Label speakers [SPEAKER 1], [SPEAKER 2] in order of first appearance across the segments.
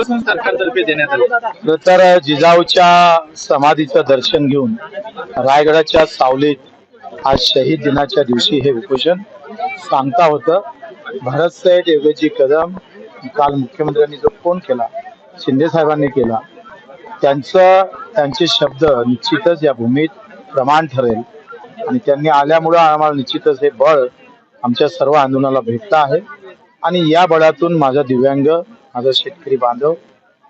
[SPEAKER 1] आश्वासन सरकारतर्फे देण्यात आले.
[SPEAKER 2] तर जिजाऊच्या समाधीचं दर्शन घेऊन रायगडाच्या सावलीत आज शहीद दिनाच्या दिवशी हे उपोषण सांगता होतं. भरत साहेब एवजी कदम काल मुख्यमंत्र्यांनी जो फोन केला शिंदे साहेबांनी केला त्यांचं त्यांचे शब्द निश्चितच या भूमीत प्रमाण ठरेल. आणि त्यांनी आल्यामुळं आम्हाला निश्चितच हे बळ आमच्या सर्व आंदोलनाला भेटतं आहे. आणि या बळातून माझा दिव्यांग माझा शेतकरी बांधव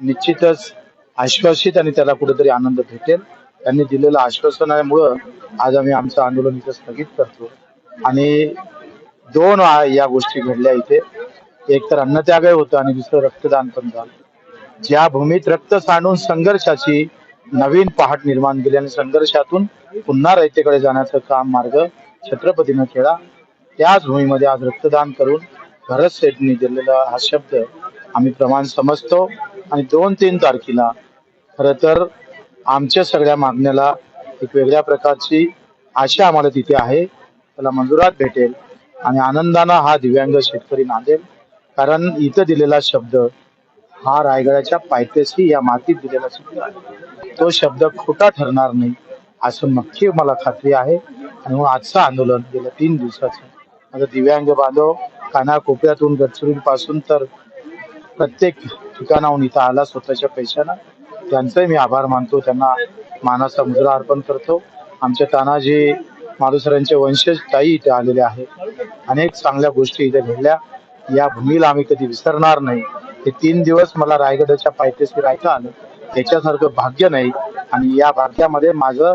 [SPEAKER 2] निश्चितच आश्वासित आणि त्याला कुठेतरी आनंद भेटेल. त्यांनी दिलेलं आश्वासनामुळं आज आम्ही आमचं आंदोलन इथं स्थगित करतो. आणि दोन या गोष्टी घडल्या इथे. एक तर अन्नत्यागही होतं आणि दुसरं रक्तदान पण झालं. ज्या भूमीत रक्त सांडून संघर्षाची नवीन पहाट निर्माण केली आणि संघर्षातून पुन्हा रयतेकडे जाण्याचं काम मार्ग छत्रपतीनं केला त्याच भूमीमध्ये आज रक्तदान करून भरत सेठनी दिलेला हा शब्द आम्ही प्रमाण समजतो. आणि दोन तीन तारखेला खरं तर आमच्या सगळ्या मागण्याला एक वेगळ्या प्रकारची आशा आम्हाला तिथे आहे. त्याला मंजुरात भेटेल. आणि आनंदानं हा दिव्यांग शेतकरी नांदेल कारण इथं दिलेला शब्द हा रायगडाच्या पायथ्याशी या मातीत दिलेला शब्द आहे. तो शब्द खोटा ठरणार नाही असं नक्की मला खात्री आहे. आणि म्हणून आजचं आंदोलन गेल्या तीन दिवसाचं. माझं दिव्यांग बांधव कानाकोपऱ्यातून गडचिरोलीपासून तर प्रत्येक ठिकाणाहून इथं आला स्वतःच्या पैशानं. त्यांचंही मी आभार मानतो. त्यांना मानाचा मुद्रा अर्पण करतो. आमच्या तानाजी मालुसरांचे वंशज ताई इथे आलेले आहेत. अनेक चांगल्या गोष्टी इथे घडल्या. या भूमीला आम्ही कधी विसरणार नाही. हे तीन दिवस मला रायगडाच्या पायथ्याशी राहायचं आलं. त्याच्यासारखं भाग्य नाही. आणि या भाग्यामध्ये माझं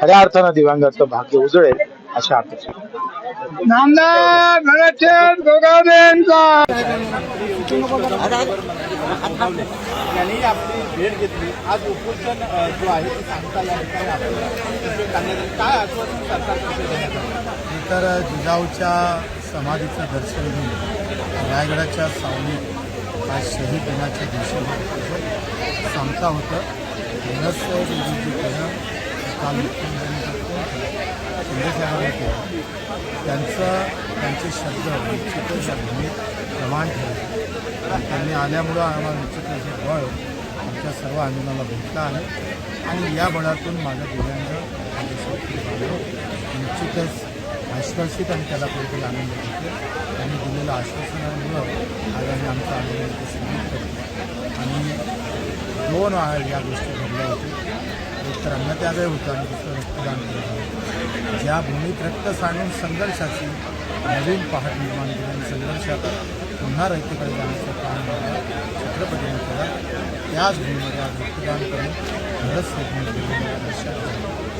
[SPEAKER 2] खऱ्या अर्थानं दिव्यांगाचं भाग्य उजळेल अशा अपेक्षा.
[SPEAKER 1] यांनी आपली भेट घेतली. आज उपोषण जो आहे ते सांगता या ठिकाणी आपल्याला. काय आश्वासन सरकारतर्फे
[SPEAKER 2] तर जिजाऊच्या समाधीचं दर्शन घेऊन रायगडाच्या सावलीत आज शहीद दिनाच्या दिवशी सांगता होतं. कदम काल. केला शिंदे त्यांचं त्यांचे शब्द निश्चितच या प्रमाण ठेवले. त्यांनी आल्यामुळं आम्हाला निश्चितच हे बळ आमच्या सर्व आंदोलनाला भेटलं आहे. आणि या बळातून माझं दिव्यांग निश्चितच आश्वासित आणि त्याला कुठेतरी आनंद घेतो त्यांनी दिलेलं आश्वासनामुळं आज आम्ही आमचं आंदोलन सुरू स्थगित करतो. आणि दोन आ- या गोष्टी तर अन्नत्यागही होतं आणि दुसरं रक्तदान केलं. ज्या भूमीत रक्त सांडून संघर्षाची नवीन पहाट निर्माण केली आणि संघर्षात पुन्हा रयतेकडे जाण्याचं काम मार्ग छत्रपतीने केलं त्याच भूमीमध्ये आज रक्तदान करून भरत सेठने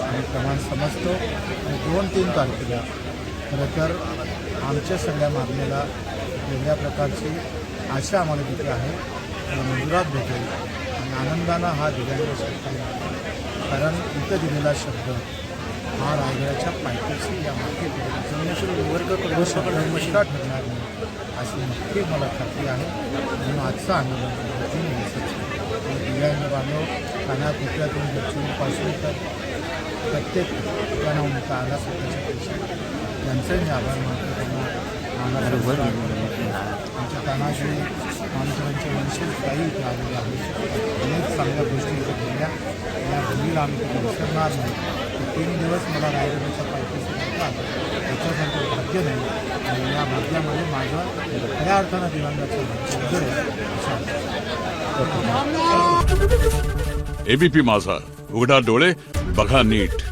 [SPEAKER 2] आणि प्रमाण समजतो. आणि दोन तीन तारखेला खरं तर आमच्या सगळ्या मागणीला वेगळ्या प्रकारची आशा आम्हाला तिथे आहे. मंदिरात मंजुरात भेटेल. आणि आनंदानं हा दिव्यांग शेतकरी कारण इथं दिलेला शब्द हा रायगडाच्या पायथ्याशी या कशा ठरणार नाही अशी नक्की मला खात्री आहे. म्हणून आजचं आंदोलन दिव्यांग बांधव कानाकोपऱ्यातून गडचिरोलीपासून तर प्रत्येक ठिकाणाहून इथं आला स्वतःच्या पैशात त्यांचंही मी आभार मानतो. त्यांना आमच्या तानाजी माणसांचे वंशज काही इथे आलेले आहेत अनेक चांगल्या गोष्टी इथे घडल्या आम्ही कधी विसरणार नाही. तीन दिवस मला रायगडाच्या पायथ्याशी राहता त्याच्यासारखं भाग्य नाही. आणि या भाग्यामध्ये माझं खऱ्या अर्थानं दिवंगाचं भाग्य
[SPEAKER 3] एबीपी माझा. उघडा डोळे बघा नीट.